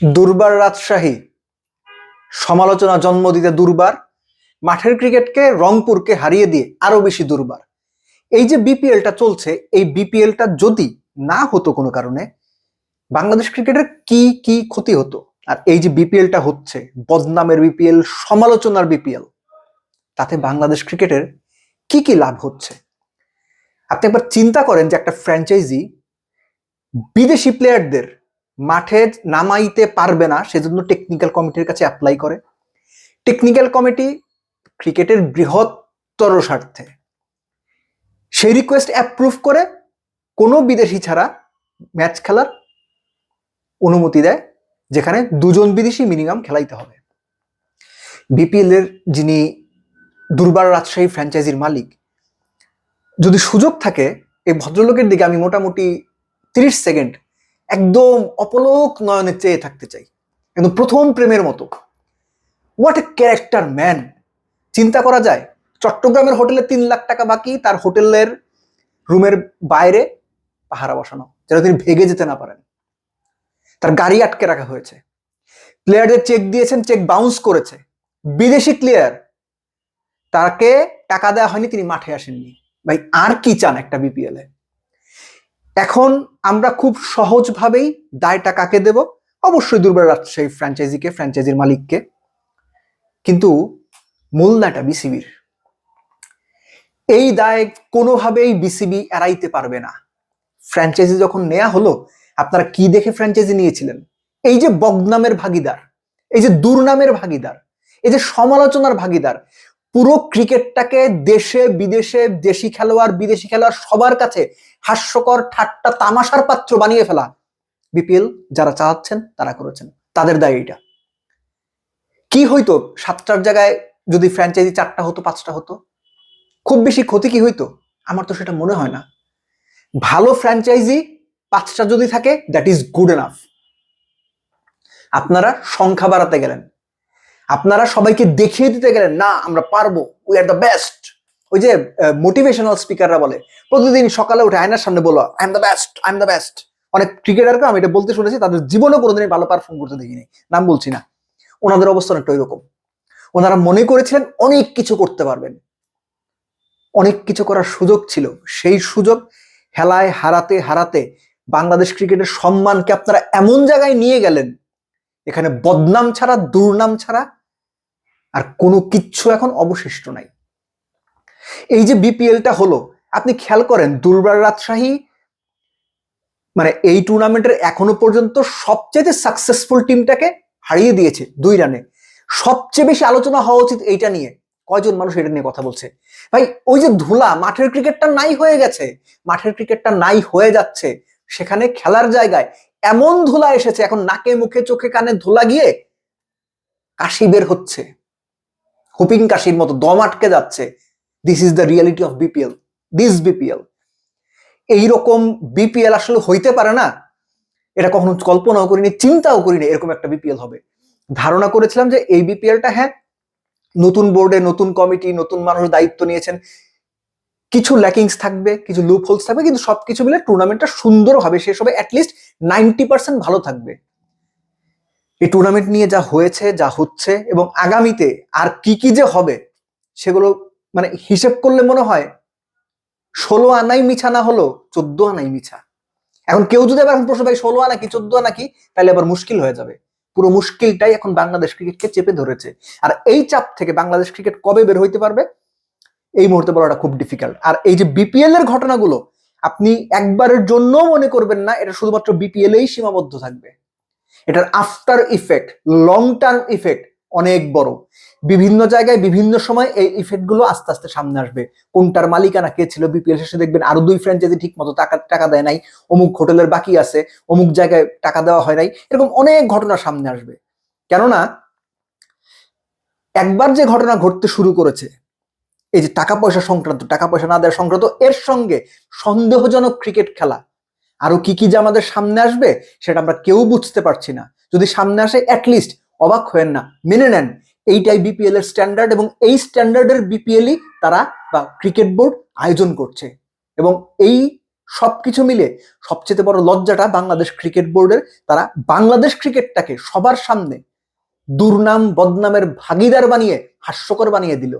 দুর্বার রাজশাহী। সমালোচনা জন্ম দিতে দুর্বার। মাঠের ক্রিকেটকে রংপুরকে হারিয়ে দিয়ে আরও বেশি দুর্বার। এই যে বিপিএলটা চলছে, এই বিপিএলটা যদি না হতো কোনো কারণে, বাংলাদেশ ক্রিকেটের কি কি ক্ষতি হতো? আর এই যে বিপিএলটা হচ্ছে, বদনামের বিপিএল, সমালোচনার বিপিএল, তাতে বাংলাদেশ ক্রিকেটের কি কি লাভ হচ্ছে? আপনি একবার চিন্তা করেন যে একটা ফ্র্যাঞ্চাইজি বিদেশি প্লেয়ারদের মাঠে নামাইতে পারবে না, সেজন্য টেকনিক্যাল কমিটির কাছে অ্যাপ্লাই করে। টেকনিক্যাল কমিটি ক্রিকেটের বৃহত্তর স্বার্থে। সেই রিকোয়েস্ট অ্যাপ্রুভ করে কোনো বিদেশি ছাড়া ম্যাচ খেলার অনুমতি দেয়, যেখানে দুজন বিদেশি মিনিমাম খেলাইতে হবে। বিপিএল এর যিনি দুর্বার রাজশাহী ফ্র্যাঞ্চাইজির মালিক, যদি সুযোগ থাকে, এই ভদ্রলোকের দিকে আমি মোটামুটি তিরিশ সেকেন্ড একদম অপলোক নয়নে চেয়ে থাকতে চাই। একদম প্রথম প্রেমের মতো। হোয়াট এ ক্যারেক্টার ম্যান চিন্তা করা যায়, চট্টগ্রামের হোটেলে তিন লাখ টাকা বাকি, তার হোটেলের রুমের বাইরে পাহারা বসানো, যেন তিনি ভেগে যেতে না পারেন। তার গাড়ি আটকে রাখা হয়েছে। প্লেয়ারদের চেক দিয়েছেন, চেক বাউন্স করেছে। বিদেশি প্লেয়ার, তাকে টাকা দেওয়া হয়নি, তিনি মাঠে আসেননি। ভাই, আর কি চান একটা বিপিএল এখন আমরা খুব সহজভাবেই দায়টা কাকে দেব? অবশ্যই দুর্বার রাজশাহী ফ্র্যাঞ্চাইজিকে ফ্র্যাঞ্চাইজির মালিককে। কিন্তু মূল দায়টা বিসিবির এই দায় কোনোভাবেই বিসিবি এড়াইতে পারবে না। ফ্র্যাঞ্চাইজি যখন নেওয়া হলো, আপনারা কি দেখে ফ্র্যাঞ্চাইজি নিয়েছিলেন? এই যে বদনামের ভাগিদার, এই যে দুর্নামের ভাগিদার, এই যে সমালোচনার ভাগিদার পুরো ক্রিকেটটাকে দেশে, বিদেশে, দেশি খেলোয়াড়, বিদেশি খেলোয়াড় সবার কাছে হাস্যকর, ঠাট্টা, তামাশার পাত্র বানিয়ে ফেলা বিপিএল যারা চালাচ্ছেন, তারা করেছেন। তাদের দায় এটা কি হইতো সাতটার জায়গায় যদি ফ্র্যাঞ্চাইজি চারটা হতো, পাঁচটা হতো? খুব বেশি ক্ষতি কি হইতো? আমার তো সেটা মনে হয় না। ভালো ফ্র্যাঞ্চাইজি পাঁচটা যদি থাকে দ্যাট ইজ গুড এনাফ আপনারা সংখ্যা বাড়াতে গেলেন। আপনারা সবাইকে দেখিয়ে দিতে গেলেন না, আমরা পারব উই আর দ্য বেস্ট ওই যে মোটিভেশনাল স্পিকাররা বলে, প্রতিদিন সকালে উঠে আয়নার সামনে বলো I am the best I am the best অনেক ক্রিকেটারকে আমি এটা বলতে শুনেছি, তাদের জীবনেও কোনোদিনই ভালো পারফর্ম করতে দেখিনি, নাম বলছি না। ওনাদের অবস্থান একটা ওইরকম। ওনারা মনে করেছিলেন অনেক কিছু করতে পারবেন। অনেক কিছু করার সুযোগ ছিল। সেই সুযোগ হেলায় হারাতে হারাতে বাংলাদেশ ক্রিকেটের সম্মানকে আপনারা এমন জায়গায় নিয়ে গেলেন, এখানে বদনাম ছাড়া, দুর্নাম ছাড়া আর কোনো কিচ্ছু এখন অবশিষ্ট নাই। এই যে বিপিএলটা হলো, আপনি খেয়াল করেন দুর্বার রাজশাহী মানে এই টুর্নামেন্টের এখনও পর্যন্ত সবচেয়ে সাকসেসফুল টিমটাকে হারিয়ে দিয়েছে দুই রানে। সবচেয়ে বেশি আলোচনা হওয়া উচিত এইটা নিয়ে। কয়জন মানুষ এটা নিয়ে কথা বলছে? ভাই, ওই যে ধুলা, মাঠের ক্রিকেটটা নাই হয়ে গেছে। মাঠের ক্রিকেটটা নাই হয়ে যাচ্ছে। সেখানে খেলার জায়গায় এমন ধুলা এসেছে, এখন নাকে, মুখে, চোখে, কানে ধুলা গিয়ে কাশি বের হচ্ছে। হুপিং কাশির মতো দম আটকে যাচ্ছে। This is the reality of BPL this BPL এইরকম বিপিএল আসলে হইতে পারে না। এটা কখনো কল্পনাও করিনি, চিন্তাও করিনি এরকম একটা বিপিএল হবে। ধারণা করেছিলাম যে এই বিপিএলটা হ্যাঁ নতুন বোর্ডে নতুন কমিটি নতুন মানুষ দায়িত্ব নিয়েছেন। কিছু ল্যাকিংস থাকবে, কিছু লুপ হোলস থাকবে, কিন্তু সবকিছু মিলে টুর্নামেন্টটা সুন্দরভাবে শেষ হবে অ্যাটলিস্ট নাইনটি পার্সেন্ট ভালো থাকবে। এই টুর্নামেন্ট নিয়ে যা হয়েছে, যা হচ্ছে এবং আগামীতে আর কি কি যে হবে, সেগুলো মানে হিসেব করলে মনে হয় ষোলো আনাই মিছা না হলো চোদ্দ আনাই মিছা। এখন কেউ যদি আবার এখন প্রশ্ন ভাই ষোলো আনা কি, চোদ্দ আনা কি, তাহলে আবার মুশকিল হয়ে যাবে। পুরো মুশকিলটাই এখন বাংলাদেশ ক্রিকেটকে চেপে ধরেছে। আর এই চাপ থেকে বাংলাদেশ ক্রিকেট কবে বের হইতে পারবে? এই মুহূর্তে বলাটা খুব ডিফিকাল্ট আর এই যে বিপিএল এর ঘটনাগুলো, আপনি একবারের জন্য মনে করবেন না, এটা শুধুমাত্র বিপিএল এই সীমাবদ্ধ থাকবে। এটার after effect long term effect অনেক বড়। বিভিন্ন জায়গায় বিভিন্ন সময় এই ইফেক্টগুলো আস্তে আস্তে সামনে আসবে। কোনটার মালিকানা, কে ছিল বিপিএল শেষে দেখবেন আরও দুই ফ্র্যাঞ্চাইজি ঠিক মতো টাকা টাকা দেয় নাই, অমুক হোটেলের বাকি আছে, অমুক জায়গায় টাকা দেওয়া হয় নাই, এরকম অনেক ঘটনা সামনে আসবে। কেননা, একবার যে ঘটনা ঘটতে শুরু করেছে, এই যে টাকা পয়সা সংক্রান্ত টাকা পয়সা না দেওয়া সংক্রান্ত, এর সঙ্গে সন্দেহজনক ক্রিকেট খেলা আরও কি কি যে আমাদের সামনে আসবে, সেটা আমরা কেউ বুঝতে পারছি না। যদি সামনে আসে অ্যাটলিস্ট অবাক হয়েন না। মেনে নেন, এইটাই বিপিএল এর স্ট্যান্ডার্ড এবং এই স্ট্যান্ডার্ডের বিপিএলই তারা বা ক্রিকেট বোর্ড আয়োজন করছে। এবং এই সবকিছু মিলে সবচেয়ে বড় লজ্জাটা বাংলাদেশ ক্রিকেট বোর্ডের তারা বাংলাদেশ ক্রিকেটটাকে সবার সামনে দুর্নাম, বদনামের ভাগিদার বানিয়ে, হাস্যকর বানিয়ে দিল।